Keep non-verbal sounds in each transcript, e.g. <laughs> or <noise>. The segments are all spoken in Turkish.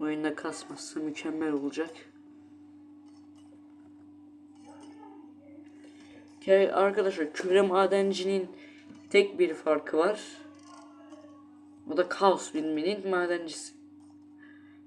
Oyunda kasmazsa mükemmel olacak. Ke- Arkadaşlar küre madencinin tek bir farkı var. O da kaos bilmenin madencisi.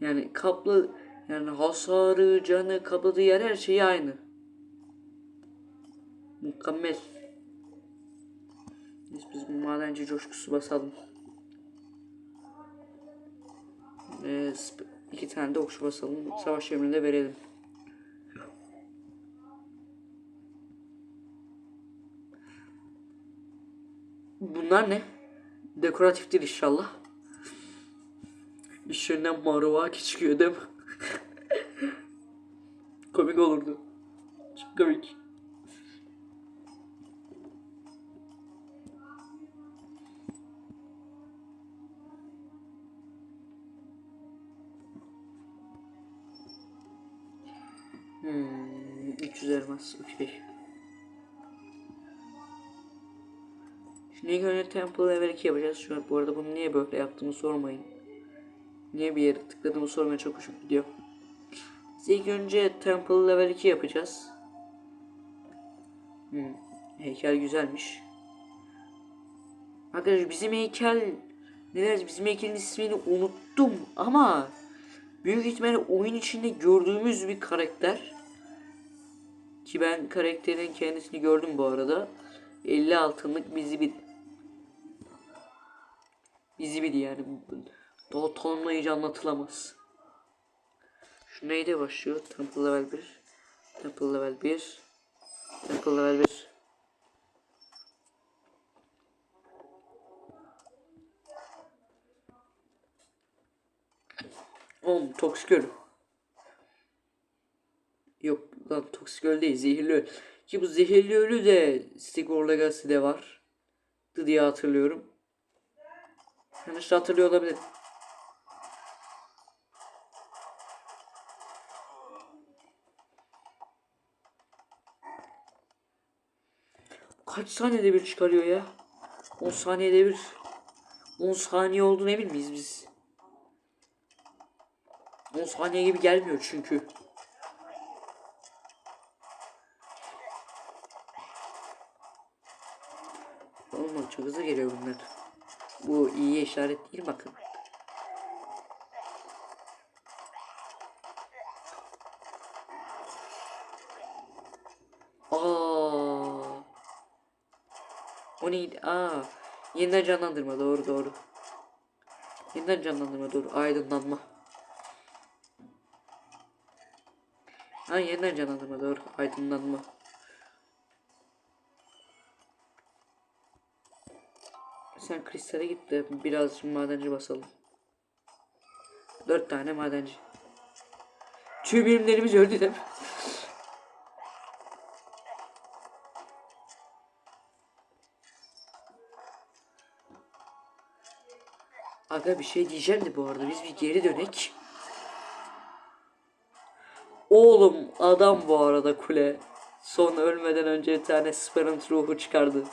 Yani kaplı yani hasarı, canı, kapladığı yer her şeyi aynı. Mükemmel. Biz, biz bu madenci coşkusu basalım. Ee, iki tane de okçu basalım. Savaş emrini de verelim. Bunlar ne? Dekoratiftir inşallah. İşlerinden maruvaki çıkıyor değil mi? <laughs> komik olurdu. Çok komik. 300 elmas. Okey. Şimdi ilk önce Temple Level 2 yapacağız. Şu an bu arada bunu niye böyle yaptığımı sormayın. Niye bir yere tıkladığımı sormaya çok hoşuma gidiyor. Biz ilk önce Temple Level 2 yapacağız. Hmm, heykel güzelmiş. Arkadaşlar bizim heykel neler bizim heykelin ismini unuttum ama büyük ihtimalle oyun içinde gördüğümüz bir karakter. Ki ben karakterin kendisini gördüm bu arada. 50 altınlık bizi bir bizi bir yani daha tanımlayıcı anlatılamaz. Şu neyde başlıyor? Temple level 1 Temple level 1 Temple level 1 Oğlum toksik ölü. Yok lan toksik ölü değil zehirli ölü. Ki bu zehirli ölü de Stigor Legacy'de var. diye hatırlıyorum. Yanlış hatırlıyor olabilir. Kaç saniyede bir çıkarıyor ya? 10 saniyede bir. 10 saniye oldu ne miyiz biz? 10 saniye gibi gelmiyor çünkü. Oğlum çok hızlı geliyor bunlar. Bu iyi işaret değil bakın. Aa. O neydi? Aa. Yeniden canlandırma doğru doğru. Yeniden canlandırma doğru. Aydınlanma. Ha yeniden canlandırma doğru. Aydınlanma. Sen kristale git de biraz madenci basalım. Dört tane madenci. Tüm birimlerimiz öldü değil mi? Aga bir şey diyeceğim de bu arada biz bir geri dönek. Oğlum adam bu arada kule. Son ölmeden önce bir tane Sparent ruhu çıkardı.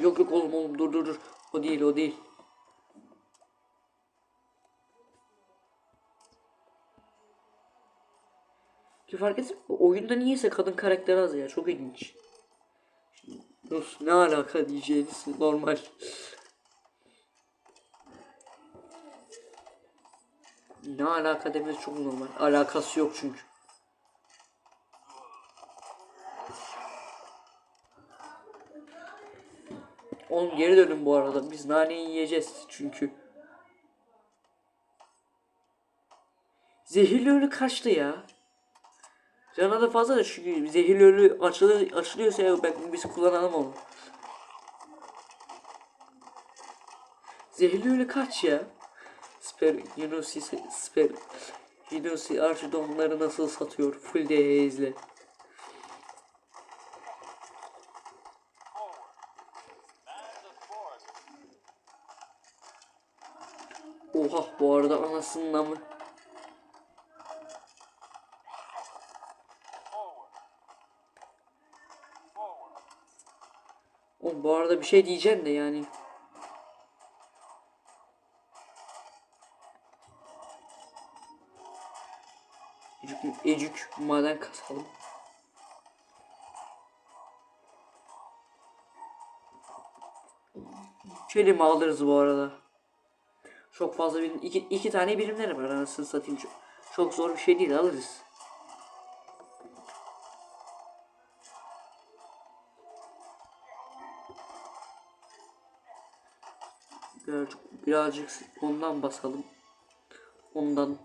Yok yok oğlum oğlum dur dur dur. O değil o değil. Ki fark etsin oyunda niyeyse kadın karakter az ya çok ilginç. Dur ne alaka diyeceğiniz normal. Ne alaka demesi çok normal. Alakası yok çünkü. Oğlum geri dönün bu arada. Biz naneyi yiyeceğiz çünkü. Zehirli ölü kaçtı ya. Cana da fazla da çünkü zehirli ölü açılıyor, açılıyorsa ya ben biz kullanalım onu. Zehirli ölü kaç ya? Sper Yunusi Sper Yunusi Archidon'ları nasıl satıyor? Full DH'izle. Oha bu arada anasının namı. Oğlum bu arada bir şey diyeceğim de yani. Ecük, ecük maden kasalım. Şöyle alırız bu arada? Çok fazla birim, iki, iki tane birimleri var anasını satayım. Çok, çok zor bir şey değil alırız. Birazcık, birazcık ondan basalım. Ondan.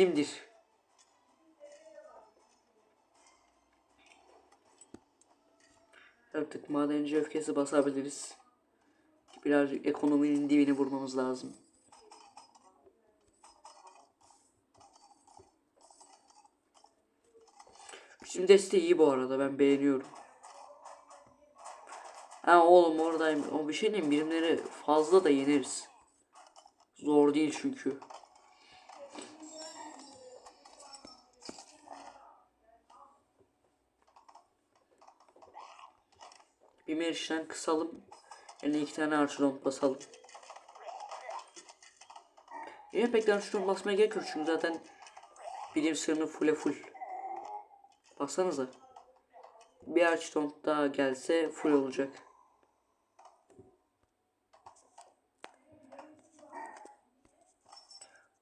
Bizimdir. Artık madenci öfkesi basabiliriz. Birazcık ekonominin dibini vurmamız lazım. Bizim deste iyi bu arada ben beğeniyorum. Ha oğlum oradayım. O bir şey diyeyim birimleri fazla da yeneriz. Zor değil çünkü. Bir merişten kısalım. Yani iki tane arçilon basalım. Yine pek de arçilon basmaya gerek yok çünkü zaten bilim sırrını full'e full. Baksanıza. Bir arçilon daha gelse full olacak.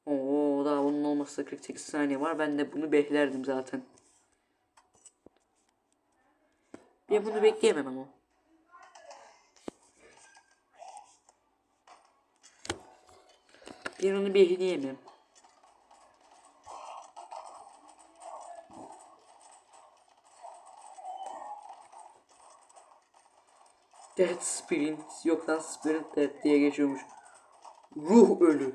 Oo daha bunun olması 48 saniye var. Ben de bunu beklerdim zaten. Bir bunu bekleyemem ama. Bir onu bekleyemem. Death Sprint. Yok lan Sprint Death diye geçiyormuş. Ruh ölü.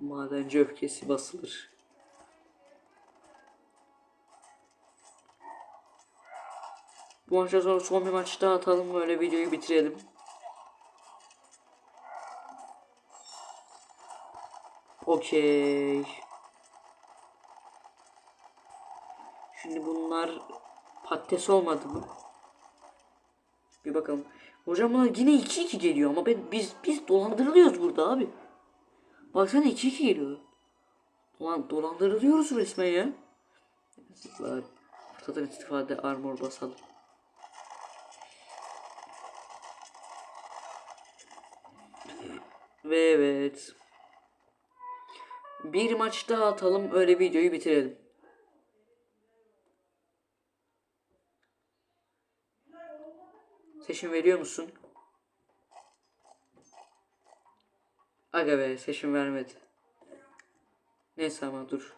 Madenci öfkesi basılır. Bu maçtan sonra son bir maç daha atalım böyle videoyu bitirelim. Okey. Şimdi bunlar patates olmadı mı? Bir bakalım. Hocam bunlar yine 2-2 geliyor ama ben biz biz dolandırılıyoruz burada abi. Baksana 2-2 geliyor. Ulan dolandırılıyoruz resmen ya. Fırsattan istifade armor basalım. Ve evet. Bir maç daha atalım öyle videoyu bitirelim. Seçim veriyor musun? Aga be seçim vermedi. Neyse ama dur.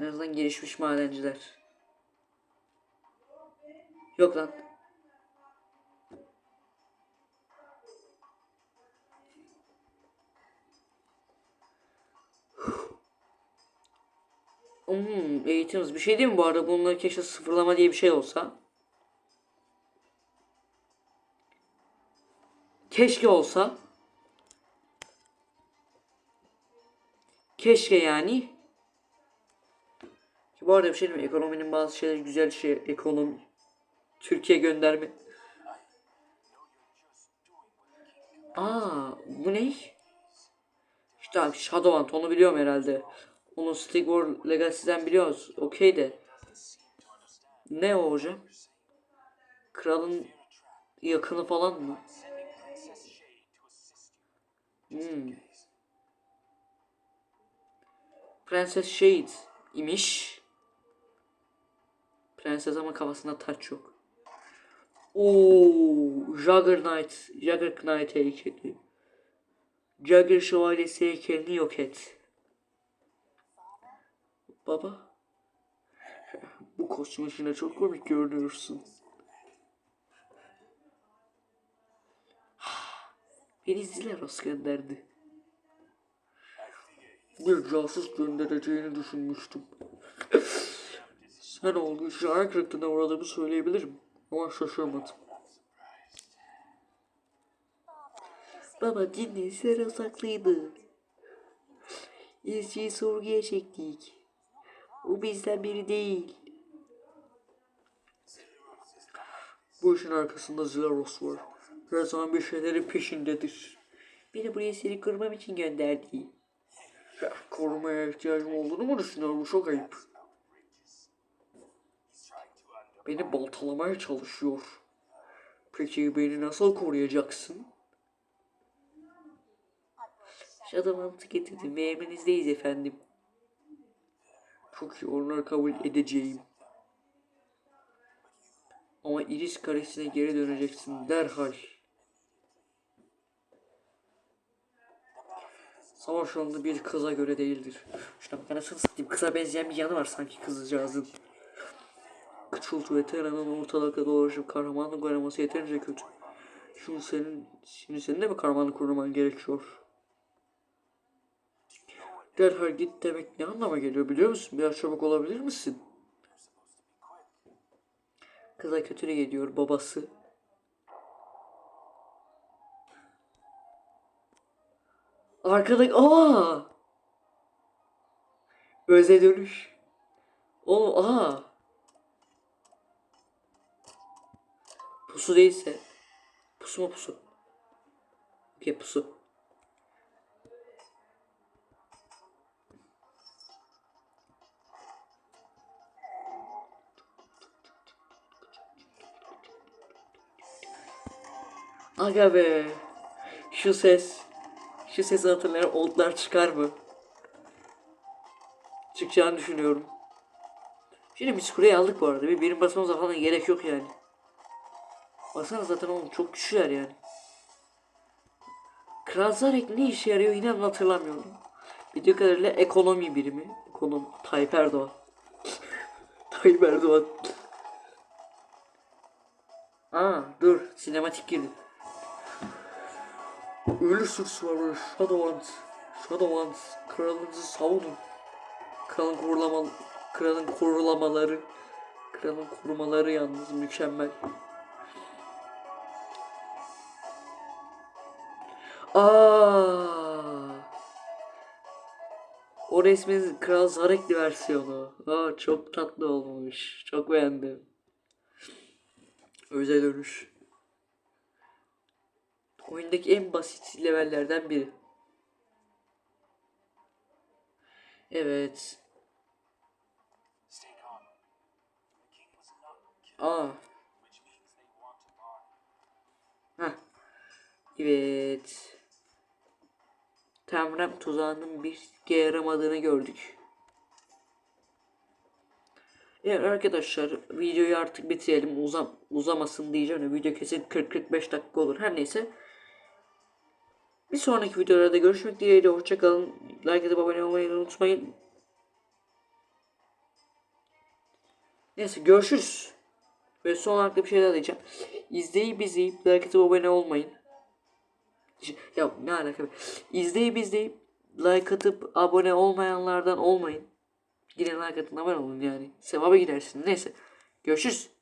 En azından gelişmiş madenciler. Yok lan. Hmm, eğitimimiz bir şey değil mi bu arada? Bunları keşke sıfırlama diye bir şey olsa. Keşke olsa. Keşke yani. Ki bu arada bir şey diyeyim mi? Ekonominin bazı şeyleri güzel şey. Ekonomi. Türkiye gönderme. Aa, bu ne? İşte abi Shadowhunt onu biliyorum herhalde. Onu Stigmar Legacy'den biliyoruz. Okey de. Ne o hocam? Kralın yakını falan mı? Hmm. Prenses Shade imiş. Prenses ama kafasında taç yok. Oo, Juggernaut, Juggernaut heykeli. Jugger şövalyesi heykelini yok et. Baba. Bu kostüm içinde çok komik görünüyorsun. <sighs> Beni Zileros gönderdi. Bir casus göndereceğini düşünmüştüm. <sighs> Sen oldu işe ayak kırıklığına uğradığımı söyleyebilirim. Ama şaşırmadım. Baba dinle Sera yasaklıydı. İzciyi sorguya çektik. O bizden biri değil. Bu işin arkasında Zlaros var. Her zaman bir şeylerin peşindedir. Beni buraya seni kırmam için gönderdi. Ya, korumaya ihtiyacım olduğunu mu düşünüyorum? Çok ayıp. Beni baltalamaya çalışıyor. Peki beni nasıl koruyacaksın? Shadowhunt'ı getirdim ve emrinizdeyiz efendim. Çok iyi onları kabul edeceğim. Ama Iris karesine geri döneceksin derhal. Savaş alanı bir kıza göre değildir. Bak anasını satayım. Kıza benzeyen bir yanı var sanki kızcağızın. Kıçıltı ve Tera'nın ortalıkta dolaşıp kahramanlık oynaması yeterince kötü. Şimdi senin, şimdi senin de mi kahramanlık oynaman gerekiyor? Derhal git demek ne anlama geliyor biliyor musun? Biraz çabuk olabilir misin? Kıza kötülük ediyor babası. Arkada aa! Öze dönüş. Oğlum aa! Pusu değilse. Pusu mu pusu? Okey pusu. Aga be. Şu ses. Şu sesi hatırlayan oldlar çıkar mı? Çıkacağını düşünüyorum. Şimdi biz kuleyi aldık bu arada. Bir benim basmamıza falan gerek yok yani. Baksana zaten oğlum çok güçlüler yani. Kral Zarek ne işe yarıyor inan hatırlamıyorum. Bildiğim kadarıyla ekonomi birimi. Ekonomi. Tayyip Erdoğan. <laughs> Tayyip Erdoğan. Aa dur sinematik girdi. Ölü suçluları Shadowlands. Shadowlands kralınızı savunun. Kralın korulama kralın korulamaları kralın korumaları yalnız mükemmel. Aa! O resmin Kral Zarekli versiyonu. Aa, çok tatlı olmuş. Çok beğendim. Özel dönüş. Oyundaki en basit levellerden biri. Evet. Aa. Heh. Evet. Temrem tuzağının bir yaramadığını gördük. Evet arkadaşlar videoyu artık bitirelim. Uzam uzamasın diyeceğim. de Video kesin 40-45 dakika olur. Her neyse. Bir sonraki videolarda görüşmek dileğiyle. Hoşçakalın. Like atıp abone olmayı unutmayın. Neyse görüşürüz. Ve son olarak bir şey daha diyeceğim. İzleyip izleyip like atıp abone olmayın. Ya ne alaka be. İzleyip izleyip like atıp abone olmayanlardan olmayın. Gidin like atın abone olun yani. Sevaba gidersiniz. Neyse. Görüşürüz.